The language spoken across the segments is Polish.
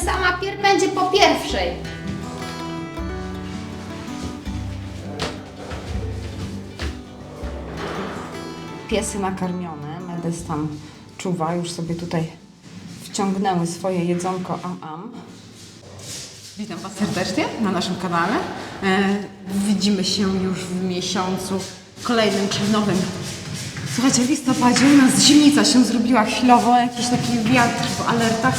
sama pier będzie po pierwszej. Piesy nakarmione, Medes tam czuwa, już sobie tutaj wciągnęły swoje jedzonko am am. Witam Was serdecznie na naszym kanale. E, widzimy się już w miesiącu kolejnym, czyli nowym. Słuchajcie, w listopadzie u nas zimnica się zrobiła chwilowo, jakiś taki wiatr w alertach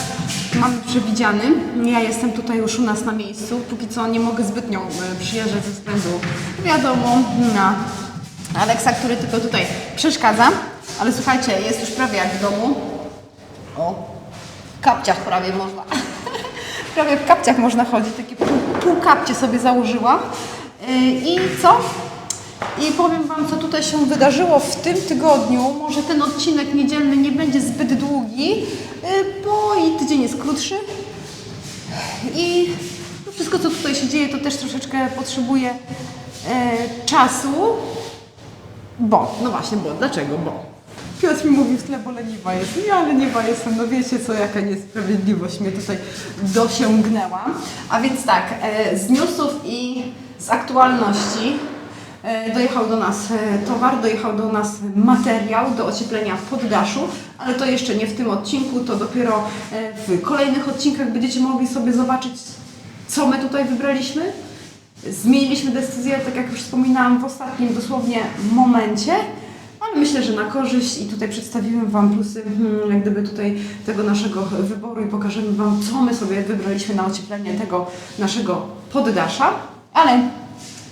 mamy przewidziany. Ja jestem tutaj już u nas na miejscu, póki co nie mogę zbytnio e, przyjeżdżać ze względu, wiadomo, na Aleksa, który tylko tutaj przeszkadza. Ale słuchajcie, jest już prawie jak w domu. O, w kapciach prawie można. prawie w kapciach można chodzić, takie pół, pół kapcie sobie założyłam. Yy, I co? I powiem Wam, co tutaj się wydarzyło w tym tygodniu. Może ten odcinek niedzielny nie będzie zbyt długi, yy, bo i tydzień jest krótszy. I wszystko, co tutaj się dzieje, to też troszeczkę potrzebuje e, czasu. Bo, no właśnie, bo, dlaczego? Bo Piotr mi mówi w bo leniwa jest. Ja leniwa jestem, no wiecie co, jaka niesprawiedliwość mnie tutaj dosięgnęła. A więc tak, e, z newsów i z aktualności dojechał do nas e, towar, dojechał do nas materiał do ocieplenia poddaszu, ale to jeszcze nie w tym odcinku, to dopiero e, w kolejnych odcinkach będziecie mogli sobie zobaczyć, co my tutaj wybraliśmy. Zmieniliśmy decyzję, tak jak już wspominałam, w ostatnim dosłownie momencie, ale myślę, że na korzyść i tutaj przedstawimy Wam plusy hmm, jak gdyby tutaj tego naszego wyboru i pokażemy Wam, co my sobie wybraliśmy na ocieplenie tego naszego poddasza, ale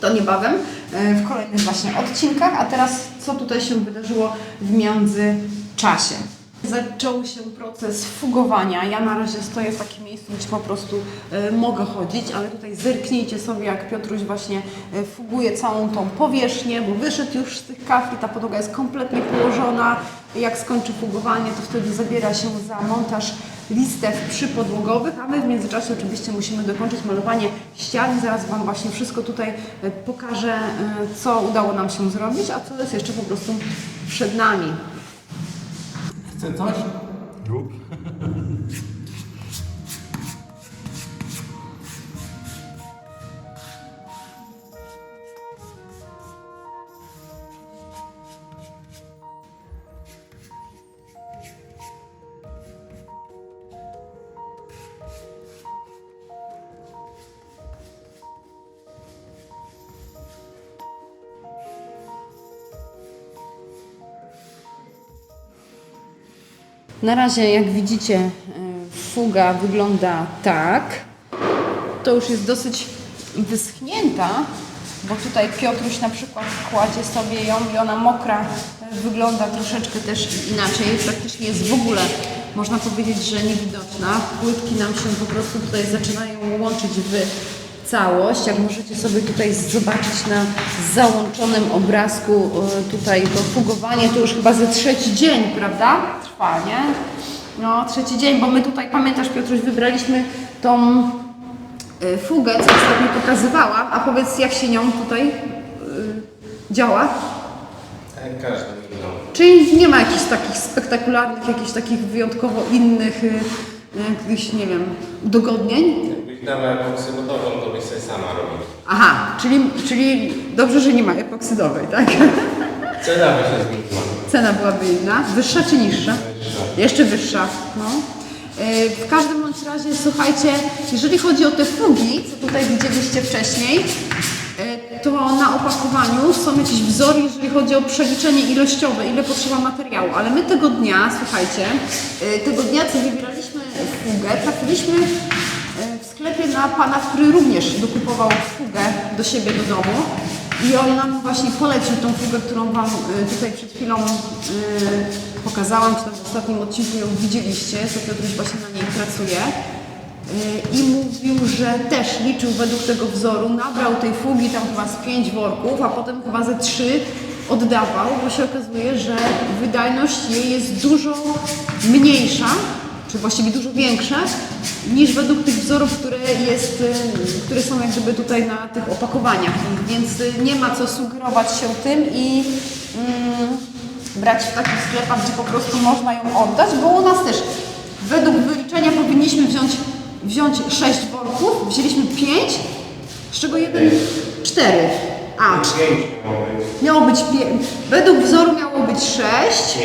to niebawem e, w kolejnych właśnie odcinkach, a teraz co tutaj się wydarzyło w międzyczasie. Zaczął się proces fugowania. Ja na razie stoję w takim miejscu, gdzie po prostu e, mogę chodzić, ale tutaj zerknijcie sobie, jak Piotruś właśnie e, fuguje całą tą powierzchnię, bo wyszedł już z tych kafli, ta podłoga jest kompletnie położona. Jak skończy fugowanie, to wtedy zabiera się za montaż listew przypodłogowych, a my w międzyczasie oczywiście musimy dokończyć malowanie ścian. Zaraz Wam właśnie wszystko tutaj e, pokażę, e, co udało nam się zrobić, a co jest jeszcze po prostu przed nami. Chce coś? Rób. Na razie, jak widzicie, e, fuga wygląda tak. To już jest dosyć wyschnięta, bo tutaj Piotruś na przykład kładzie sobie ją i ona mokra e, wygląda troszeczkę też inaczej. Praktycznie jest w ogóle, można powiedzieć, że niewidoczna. Płytki nam się po prostu tutaj zaczynają łączyć w całość. Jak możecie sobie tutaj zobaczyć na załączonym obrazku, e, tutaj to fugowanie to już chyba ze trzeci dzień, prawda? Trwa, nie? No, trzeci dzień, bo my tutaj, pamiętasz Piotruś, wybraliśmy tą y, fugę, co ostatnio pokazywałam, a powiedz jak się nią tutaj y, działa? Jak każdy inną. Czyli nie ma jakichś takich spektakularnych, jakichś takich wyjątkowo innych, y, jakichś, nie wiem, udogodnień? Jakbyś dała epoksydową, to byś sobie sama robił. Aha, czyli, czyli dobrze, że nie ma epoksydowej, tak? Cena by się zmieniła. Cena byłaby inna, wyższa czy niższa? Jeszcze wyższa. No. Yy, W każdym bądź razie, słuchajcie, jeżeli chodzi o te fugi, co tutaj widzieliście wcześniej, yy, to na opakowaniu są jakieś wzory, jeżeli chodzi o przeliczenie ilościowe, ile potrzeba materiału, ale my tego dnia, słuchajcie, yy, tego dnia, co wybieraliśmy fugę, trafiliśmy w sklepie na pana, który również dokupował fugę do siebie do domu. I on nam właśnie polecił tą fugę, którą Wam y, tutaj przed chwilą y, pokazałam, czy tam w ostatnim odcinku ją widzieliście, co Piotruś właśnie na niej pracuje. Y, I mówił, że też liczył według tego wzoru, nabrał tej fugi tam chyba z pięć worków, a potem chyba ze trzy oddawał, bo się okazuje, że wydajność jej jest dużo mniejsza, czy właściwie dużo większe, niż według tych wzorów, które, jest, y, które są jak gdyby tutaj na tych opakowaniach. Więc nie ma co sugerować się tym i mm, brać w takich sklepach, gdzie po prostu można ją oddać, bo u nas też według wyliczenia powinniśmy wziąć wziąć 6 worków, wzięliśmy 5, z czego jeden 4. A, Pięć miało być. miało być 5. Według wzoru miało być 6.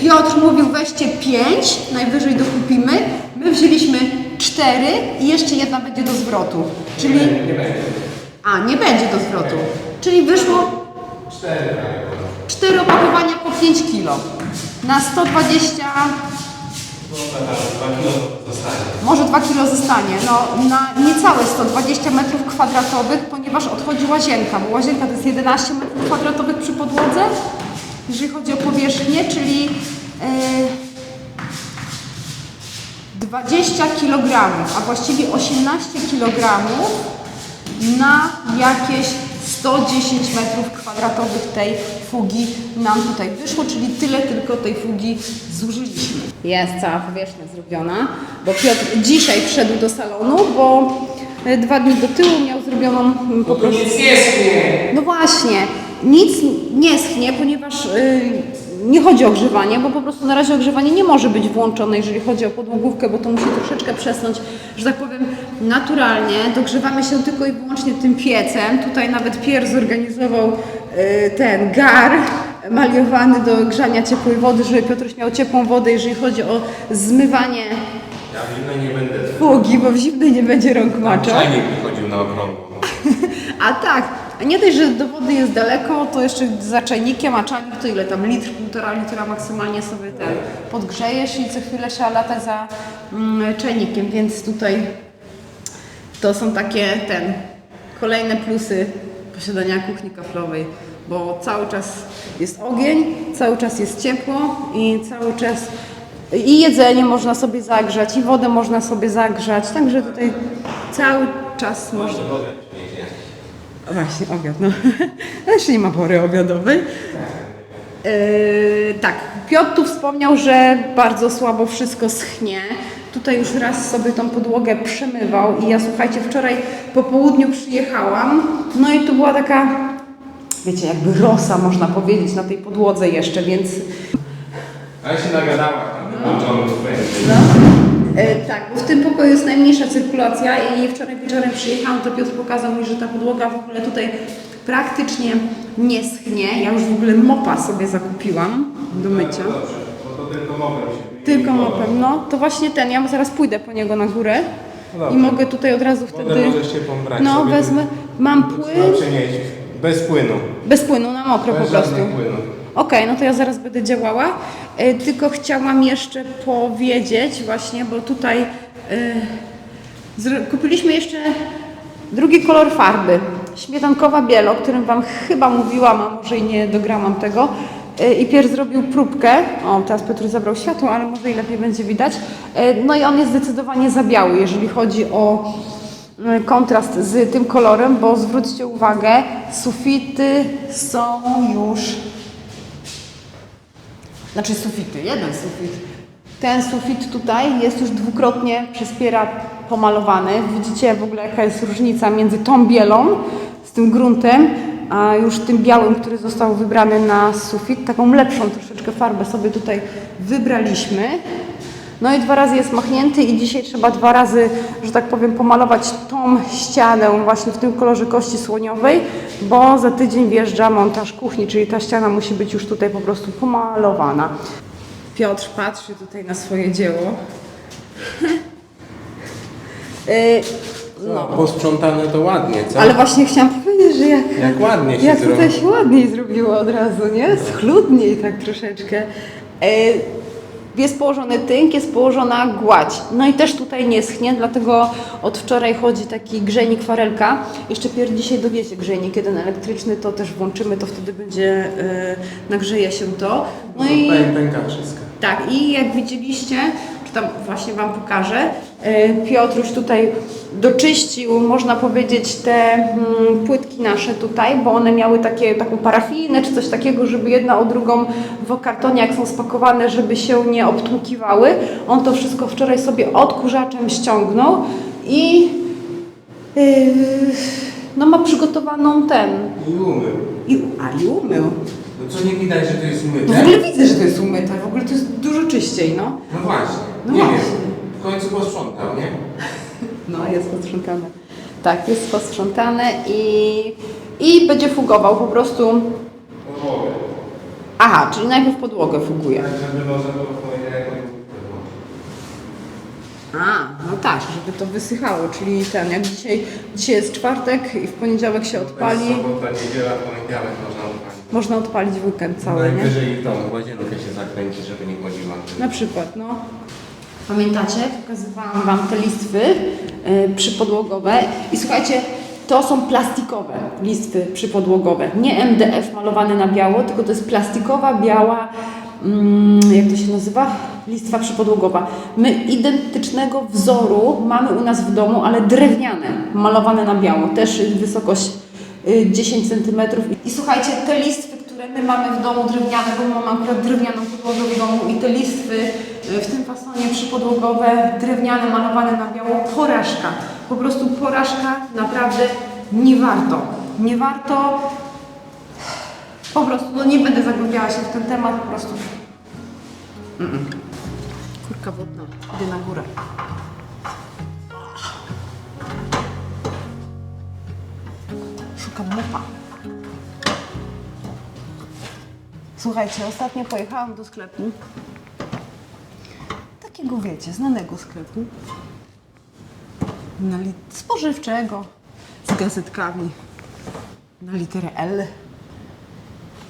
Piotr mówił weźcie 5, najwyżej dokupimy. My wzięliśmy 4 i jeszcze jedna będzie do zwrotu. Czyli. Nie będzie. A, nie będzie do zwrotu. Czyli wyszło Cztery prawie było. 4 opakowania po 5 kg. Na 120, może 2 kg zostanie. No, na niecałe 120 metrów kwadratowych, ponieważ odchodzi łazienka, bo łazienka to jest 11 metrów kwadratowych przy podłodze, jeżeli chodzi o powierzchnię, czyli yy, 20 kg, a właściwie 18 kg na jakieś 110 metrów kwadratowych tej fugi nam tutaj wyszło, czyli tyle tylko tej fugi zużyliśmy. Jest cała powierzchnia zrobiona, bo Piotr dzisiaj wszedł do salonu, bo e, dwa dni do tyłu miał zrobioną mm, po prostu... Nic nie schnie. No właśnie, nic nie schnie, ponieważ y, nie chodzi o ogrzewanie, bo po prostu na razie ogrzewanie nie może być włączone, jeżeli chodzi o podłogówkę, bo to musi troszeczkę przesnąć, że tak powiem, naturalnie. Dogrzewamy się tylko i wyłącznie tym piecem. Tutaj nawet Pier zorganizował y, ten gar maliowany do grzania ciepłej wody, żeby Piotruś miał ciepłą wodę, jeżeli chodzi o zmywanie Ja w innej nie będę. fugi, bo w zimnej nie będzie rąk maczał. Czajnik wychodził na okrągło. A tak, a nie dość, że do wody jest daleko, to jeszcze za czajnikiem, a czajnik to ile tam, litr, półtora litra maksymalnie sobie ten podgrzejesz i co chwilę trzeba latać za mm, czajnikiem, więc tutaj to są takie ten, kolejne plusy posiadania kuchni kaflowej, bo cały czas jest ogień, cały czas jest ciepło i cały czas i jedzenie można sobie zagrzać, i wodę można sobie zagrzać, także tutaj cały czas można... Właśnie, obiad, no. Jeszcze nie ma pory obiadowej. Yy, tak, Piotr tu wspomniał, że bardzo słabo wszystko schnie. Tutaj już raz sobie tą podłogę przemywał i ja słuchajcie, wczoraj po południu przyjechałam, no i tu była taka, wiecie, jakby rosa można powiedzieć na tej podłodze jeszcze, więc Ale się nagadała sprzęt. No. E, tak, bo w tym pokoju jest najmniejsza cyrkulacja i wczoraj wieczorem przyjechałam, to Piotr pokazał mi, że ta podłoga w ogóle tutaj praktycznie nie schnie. Ja już w ogóle mopa sobie zakupiłam do mycia. Tylko mopem się Tylko mopem, no. To właśnie ten, ja zaraz pójdę po niego na górę No i mogę tutaj od razu Wodę wtedy... możesz ciepłą brać No, sobie. wezmę. Mam płyn, przenieść. Bez płynu. bez płynu, na mokro po Bez prostu. żadnych płynów. Okej, no to ja zaraz będę działała. E, tylko chciałam jeszcze powiedzieć właśnie, bo tutaj zro- kupiliśmy jeszcze drugi kolor farby. Śmietankowa bielo, o którym Wam chyba mówiłam, a może i nie dogramam tego. E, I Pier zrobił próbkę. O, teraz Piotr zabrał światło, ale może i lepiej będzie widać. E, no i on jest zdecydowanie za biały, jeżeli chodzi o e, kontrast z tym kolorem, bo zwróćcie uwagę, sufity są już znaczy sufity, jeden sufit. Ten sufit tutaj jest już dwukrotnie przez Piera pomalowany. Widzicie w ogóle jaka jest różnica między tą bielą z tym gruntem, a już tym białym, który został wybrany na sufit. Taką lepszą troszeczkę farbę sobie tutaj wybraliśmy. No i dwa razy jest machnięty i dzisiaj trzeba dwa razy, że tak powiem, pomalować tą ścianę właśnie w tym kolorze kości słoniowej, bo za tydzień wjeżdża montaż kuchni, czyli ta ściana musi być już tutaj po prostu pomalowana. Piotr patrzy tutaj na swoje dzieło. No. Posprzątane to ładnie, co? ale właśnie chciałam powiedzieć, że jak, Jak ładnie się jak tutaj się ładniej zrobiło od razu, nie? Schludniej tak troszeczkę. E, Jest położony tynk, jest położona gładź. No i też tutaj nie schnie, dlatego od wczoraj chodzi taki grzejnik farelka. Jeszcze pier dzisiaj dowiezie grzejnik jeden elektryczny, to też włączymy, to wtedy będzie, e, nagrzeje się to. No i... Pęk, pęka wszystko. Tak, i jak widzieliście, czy tam właśnie Wam pokażę, Piotruś tutaj doczyścił, można powiedzieć, te mm, płytki nasze tutaj, bo one miały takie, taką parafinę czy coś takiego, żeby jedna o drugą w kartonie, jak są spakowane, żeby się nie obtłukiwały. On to wszystko wczoraj sobie odkurzaczem ściągnął i yy, no ma przygotowaną ten, I umył. i, a i umył. No co nie widać, że to jest No w ogóle widzę, że to jest umyte, w ogóle to jest dużo czyściej, no. No właśnie. No nie właśnie. wiem. Końcu posprzątał, nie? No, jest posprzątane. Tak, jest posprzątane i, i będzie fugował po prostu. Podłogę. Aha, czyli najpierw podłogę fuguje. Tak, żeby można było w poniedziałek nie A, no tak, żeby to wysychało, czyli ten, jak dzisiaj, dzisiaj jest czwartek i w poniedziałek się odpali, Sobota, niedziela, poniedziałek można odpalić. można odpalić w weekend cały, nie? Najwyżej w domu łazienkę się zakręci, żeby nie chodziła. Na przykład, no. Pamiętacie? Pokazywałam Wam te listwy y, przypodłogowe i słuchajcie, to są plastikowe listwy przypodłogowe. Nie MDF malowane na biało, tylko to jest plastikowa, biała, mm, jak to się nazywa? Listwa przypodłogowa. My identycznego wzoru mamy u nas w domu, ale drewniane, malowane na biało. Też wysokość y, 10 cm. I słuchajcie, te listwy, które my mamy w domu drewniane, bo mamy akurat drewnianą podłogę w domu i te listwy y, w tym fasonie przypodłogowe, drewniane, malowane na biało, porażka. Po prostu porażka, naprawdę nie warto. Nie warto. Po prostu, no nie będę zagłębiała się w ten temat, po prostu. Mm-mm. Kurka wodna, idę na górę. Szukam mopa. Słuchajcie, ostatnio pojechałam do sklepu. Takiego wiecie, znanego sklepu. Na li- spożywczego. Z gazetkami. Na literę L.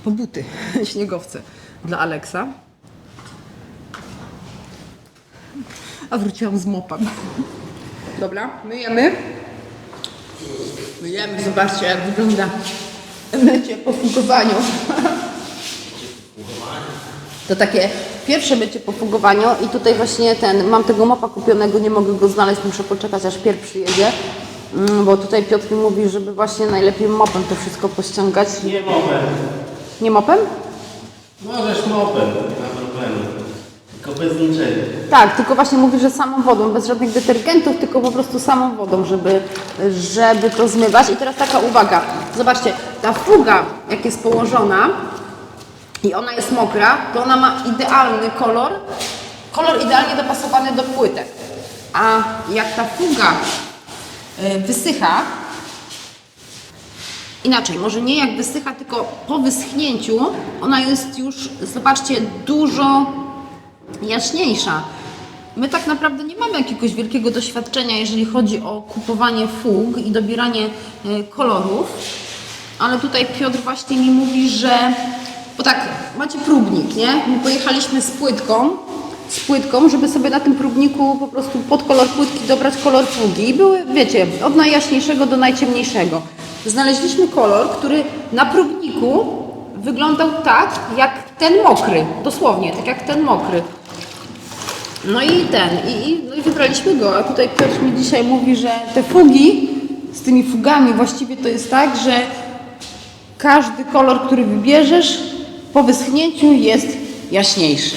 Po buty, śniegowce dla Aleksa. A wróciłam z mopem. Dobra, myjemy. Myjemy, zobaczcie jak wygląda mycie po fugowaniu. To takie pierwsze mycie po fugowaniu i tutaj właśnie ten, mam tego mopa kupionego, nie mogę go znaleźć, muszę poczekać aż Pier przyjedzie, Mm, bo tutaj Piotr mi mówi, żeby właśnie najlepiej mopem to wszystko pościągać. Nie mopem. Nie mopem? Możesz mopem, nie ma problemu. Tylko bez niczego. Tak, tylko właśnie mówi, że samą wodą, bez żadnych detergentów, tylko po prostu samą wodą, żeby, żeby to zmywać. I teraz taka uwaga, zobaczcie, ta fuga, jak jest położona i ona jest mokra, to ona ma idealny kolor, kolor idealnie dopasowany do płytek. A jak ta fuga y, wysycha, Inaczej, może nie jak wysycha, tylko po wyschnięciu ona jest już, zobaczcie, dużo jaśniejsza. My tak naprawdę nie mamy jakiegoś wielkiego doświadczenia, jeżeli chodzi o kupowanie fug i dobieranie e, kolorów, ale tutaj Piotr właśnie mi mówi, że bo tak, macie próbnik, nie? My pojechaliśmy z płytką, z płytką, żeby sobie na tym próbniku po prostu pod kolor płytki dobrać kolor fugi. I były, wiecie, od najjaśniejszego do najciemniejszego. Znaleźliśmy kolor, który na próbniku wyglądał tak, jak ten mokry. Dosłownie, tak jak ten mokry. No i ten, i, i, no i wybraliśmy go, a tutaj Piotr mi dzisiaj mówi, że te fugi, z tymi fugami właściwie to jest tak, że każdy kolor, który wybierzesz, po wyschnięciu jest jaśniejszy.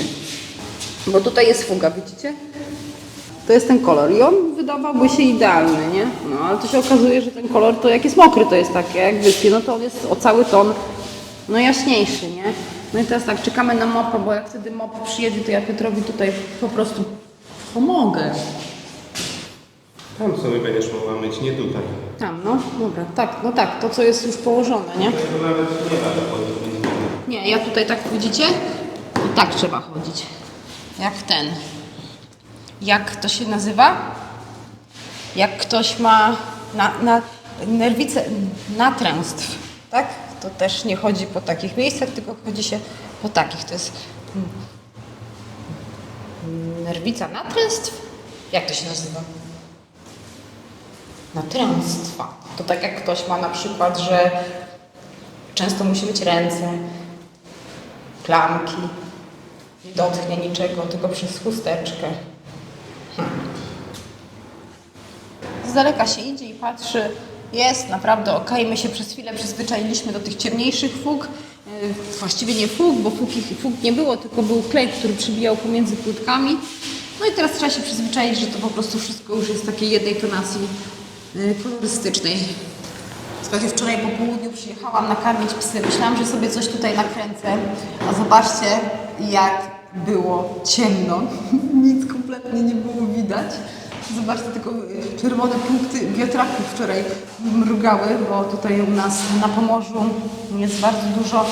Bo tutaj jest fuga, widzicie? To jest ten kolor i on wydawałby się idealny, nie? No ale to się okazuje, że ten kolor to jak jest mokry to jest takie, jak wyschnie, no to on jest o cały ton no jaśniejszy, nie? No i teraz tak, czekamy na mopa, bo jak wtedy mop przyjedzie, to ja Piotrowi tutaj po prostu pomogę. Tam sobie będziesz mogła myć, nie tutaj. Tam, no, dobra, tak, no tak, to co jest już położone, nie? To nawet nie dochodzić. Nie, ja tutaj tak, widzicie? I tak trzeba chodzić. Jak ten. Jak to się nazywa? Jak ktoś ma na, na nerwicę, natręstw, tak? To też nie chodzi po takich miejscach, tylko chodzi się po takich. To jest mm, nerwica natręstw? Jak to się nazywa? Natręstwa. To tak jak ktoś ma na przykład, że często musi myć ręce, klamki, nie dotknie niczego, tylko przez chusteczkę. Hmm. Z daleka się idzie i patrzy, jest naprawdę ok. My się przez chwilę przyzwyczailiśmy do tych ciemniejszych fug. Yy, Właściwie nie fug, bo fug, fug nie było, tylko był klej, który przybijał pomiędzy płytkami. No i teraz trzeba się przyzwyczaić, że to po prostu wszystko już jest takiej jednej tonacji yy, kolorystycznej. Słuchajcie, wczoraj po południu przyjechałam nakarmić psy. Myślałam, że sobie coś tutaj nakręcę. A zobaczcie, jak było ciemno, nic kompletnie nie było widać. Zobaczcie, tylko y, czerwone punkty wiatraków wczoraj mrugały, bo tutaj u nas na Pomorzu jest bardzo dużo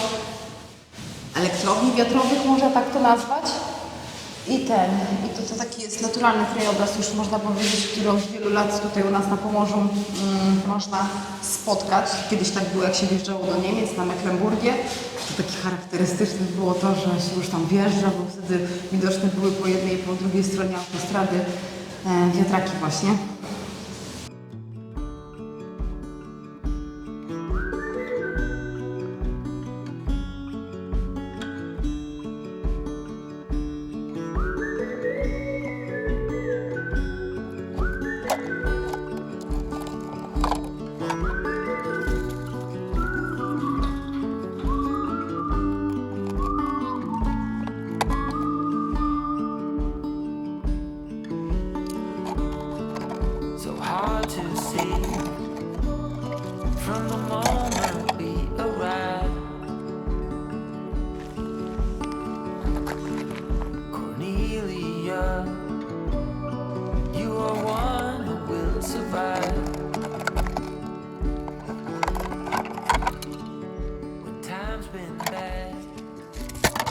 elektrowni wiatrowych, można tak to nazwać. I ten, i to, to taki jest naturalny krajobraz, już można powiedzieć, który od wielu lat tutaj u nas na Pomorzu mm, można spotkać. Kiedyś tak było, jak się wjeżdżało do Niemiec, na Mecklenburgie. To takie charakterystyczne było to, że się już tam wjeżdża, bo wtedy widoczne były po jednej i po drugiej stronie autostrady e, wiatraki właśnie.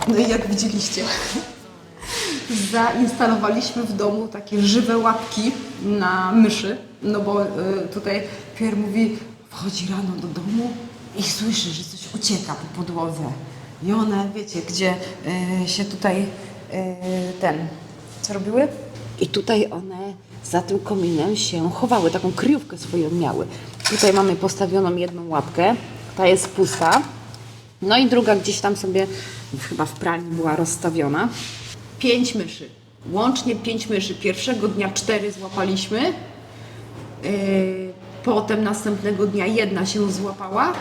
No i jak widzieliście, zainstalowaliśmy w domu takie żywe łapki na myszy, no bo y, tutaj Pierre mówi, wchodzi rano do domu i słyszy, że coś ucieka po podłodze. I one, wiecie, gdzie y, się tutaj y, ten, co robiły? I tutaj one za tym kominem się chowały, taką kryjówkę swoją miały. Tutaj mamy postawioną jedną łapkę, ta jest pusta, no i druga gdzieś tam sobie chyba w pralni była rozstawiona. Pięć myszy. Łącznie pięć myszy. Pierwszego dnia cztery złapaliśmy. Yy, potem następnego dnia jedna się złapała.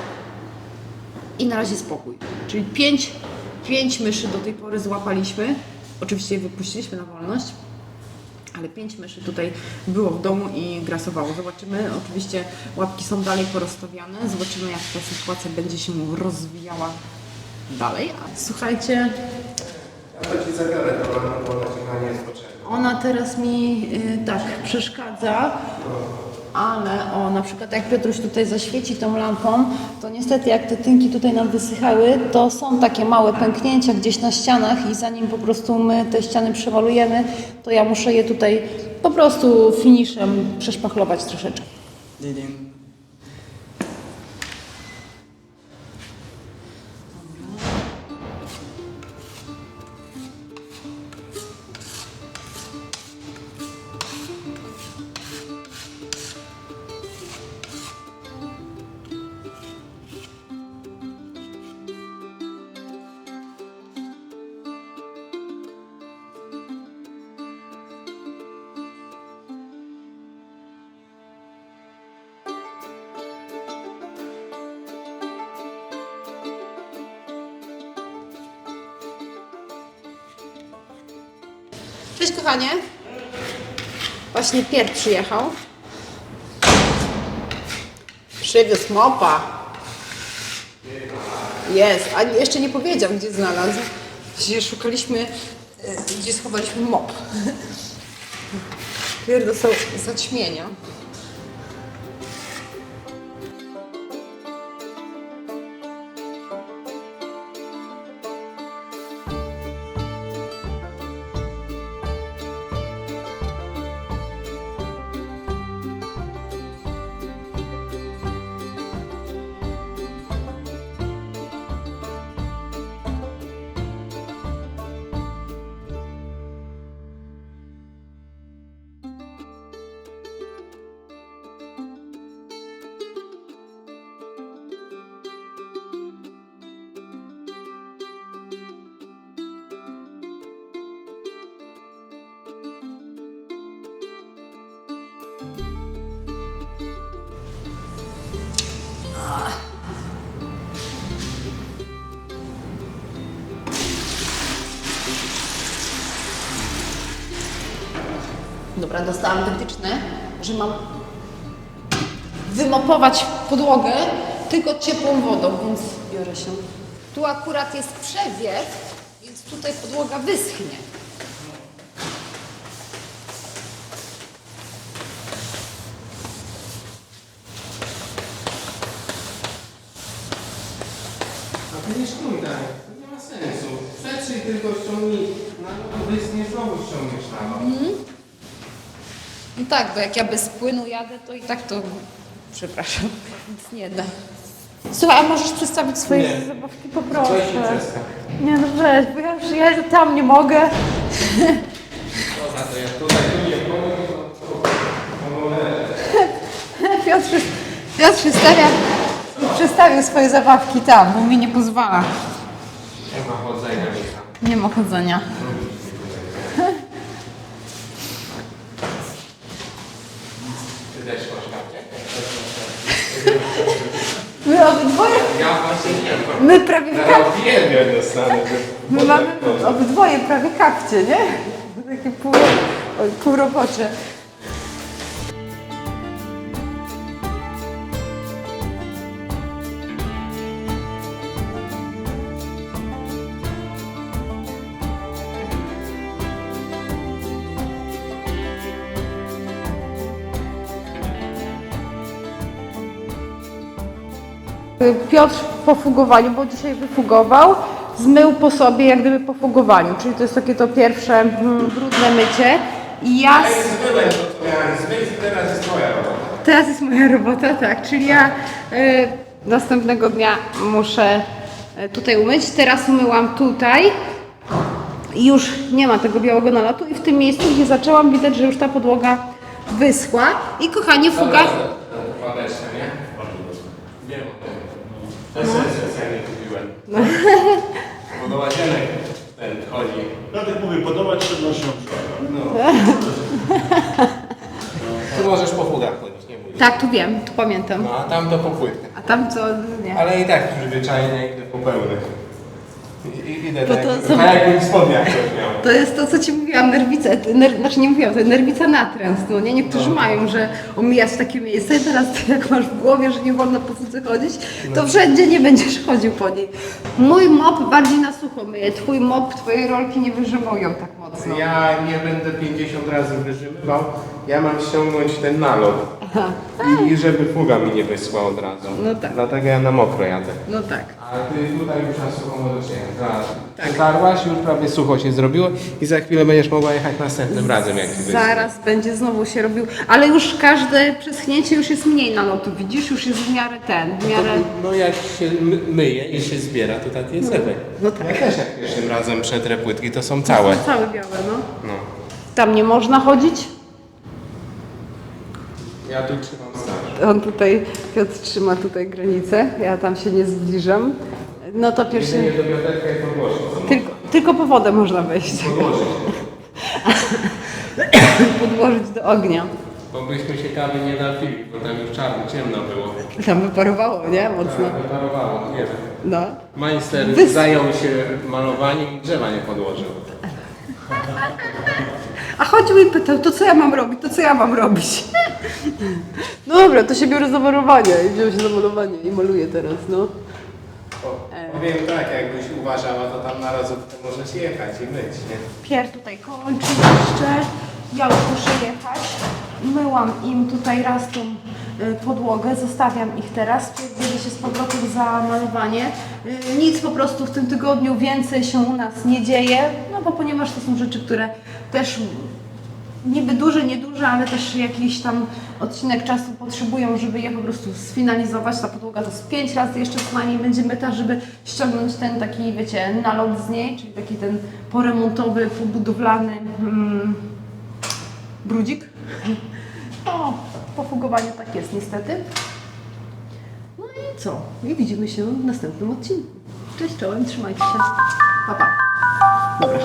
I na razie spokój. Czyli pięć, pięć myszy do tej pory złapaliśmy. Oczywiście je wypuściliśmy na wolność. Ale pięć myszy tutaj było w domu i grasowało. Zobaczymy. Oczywiście łapki są dalej porozstawiane. Zobaczymy, jak ta sytuacja będzie się rozwijała dalej. Słuchajcie, to ci zabiorę to bo ona nie jest potrzebna. ona teraz mi y, tak przeszkadza. Ale o, na przykład jak Piotruś tutaj zaświeci tą lampą, to niestety jak te tynki tutaj nam wysychały, to są takie małe pęknięcia gdzieś na ścianach i zanim po prostu my te ściany przemalujemy, to ja muszę je tutaj po prostu finiszem przeszpachlować troszeczkę. Cześć kochanie. Właśnie Pier przyjechał. Przywiózł mopa. Jest, a jeszcze nie powiedział, gdzie znalazł. Dzisiaj szukaliśmy, e, gdzie schowaliśmy mop. Pier dostał zaćmienia. Dobra, dostałam wytyczne, że mam wymopować podłogę tylko ciepłą wodą, więc biorę się. Tu akurat jest przewiew, więc tutaj podłoga wyschnie. A ty nie szkundaj, to nie ma sensu. Przetrzyj tylko ściągnij, na to wyschnie znowu ściągniesz na bok. No tak, bo jak ja bez płynu jadę, to i tak to, przepraszam, nic nie da. Słuchaj, a możesz przedstawić swoje Nie. zabawki? Poproszę. Się. Nie no weź, bo ja już ja tam nie mogę. Dobra, to ja tutaj tu nie pomogę. Piotr, Piotr przedstawia, przedstawił swoje zabawki tam, bo mi nie pozwala. Nie ma chodzenia Michał. Nie ma chodzenia. Też masz kapcie? My obydwoje, Ja właśnie nie mam. my prawie w kap... Zaraz pierwsze dostanę. My mamy obydwoje prawie kapcie, nie? Takie pół, półrobocze. Piotr po fugowaniu, bo dzisiaj wyfugował, zmył po sobie jak gdyby po fugowaniu, czyli to jest takie to pierwsze mm, brudne mycie. I ja to, miałem i teraz jest moja robota. Teraz jest moja robota, tak, czyli ja y, następnego dnia muszę y, tutaj umyć. Teraz umyłam tutaj i już nie ma tego białego nalotu i w tym miejscu, gdzie zaczęłam, widać, że już ta podłoga wyschła. I kochanie, fuga... Tym. To jest specjalnie kupiłem. Bo do łazienek ten chodzi. Radek mówi, podobać się noszą No. Tu możesz po fugach chodzić, nie bój się. Tak, tu wiem, tu pamiętam. No a tam to po płytkę. A tam co, nie. Ale i tak przyzwyczajenie idę po pełnych. I, idę Bo tak, to tak jakbym spodniach miał. To jest to, co Ci mówiłam, nerwica, ner, znaczy nie mówiłam, to jest nerwica natręt, no nie? Niektórzy mają, że omijasz takie miejsce i teraz ty jak masz w głowie, że nie wolno po fudze chodzić, to wszędzie nie będziesz chodził po niej. Mój mop bardziej na sucho myje, twój mop, twoje rolki nie wyżymują tak mocno. Ja nie będę 50 razy wyżywał. Ja mam ściągnąć ten nalot. I, I żeby fuga mi nie wyschła od razu. No tak. Dlatego ja na mokro jadę. No tak. A ty tutaj już na możesz jechać. Zaraz. Przetarłaś, już prawie sucho się zrobiło i za chwilę będziesz mogła jechać następnym razem jak. Zaraz będzie znowu się robił, ale już każde przeschnięcie już jest mniej nalotu, widzisz? Już jest w miarę ten, w miarę... No jak się my- myje i się zbiera, to tak jest efekt. No tak. Ja też jak pierwszym razem przetrę płytki, to są całe. Całe białe, no. No. Tam nie można chodzić? Ja tu trzymam. On tutaj, Piotr trzyma tutaj granicę, ja tam się nie zbliżam. No to pierwszy, Jedynie do wiaderka i podłożyć. tylko, tylko po wodę można wejść, Podłożyć. podłożyć do ognia. Bo byśmy się kawy nie napili, bo tam już czarno, ciemno było. Tam wyparowało, nie? Mocno. Wyparowało, nie wiem. No. Majster Wys- zajął się malowaniem i drzewa nie podłożył. A chodził i pytał, to co ja mam robić, to co ja mam robić? No dobra, to się biorę za malowanie i wziął się za malowanie i maluje teraz, no. Powiem tak, jakbyś uważała, to tam na razówkę możesz jechać i myć, nie? Pier tutaj kończy jeszcze. Ja już muszę jechać. Myłam im tutaj raz tą podłogę, zostawiam ich teraz. Bierze się z powrotem za malowanie. Y, Nic po prostu w tym tygodniu więcej się u nas nie dzieje, no bo ponieważ to są rzeczy, które też niby duże, nieduże, ale też jakiś tam odcinek czasu potrzebują, żeby je po prostu sfinalizować. Ta podłoga to z pięć razy jeszcze co najmniej będzie myta, żeby ściągnąć ten taki, wiecie, nalot z niej, czyli taki ten poremontowy, pobudowlany mm, brudzik. O, po fugowaniu tak jest niestety. No i co? I widzimy się w następnym odcinku. Cześć czołem, trzymajcie się. Pa, pa. Dobra.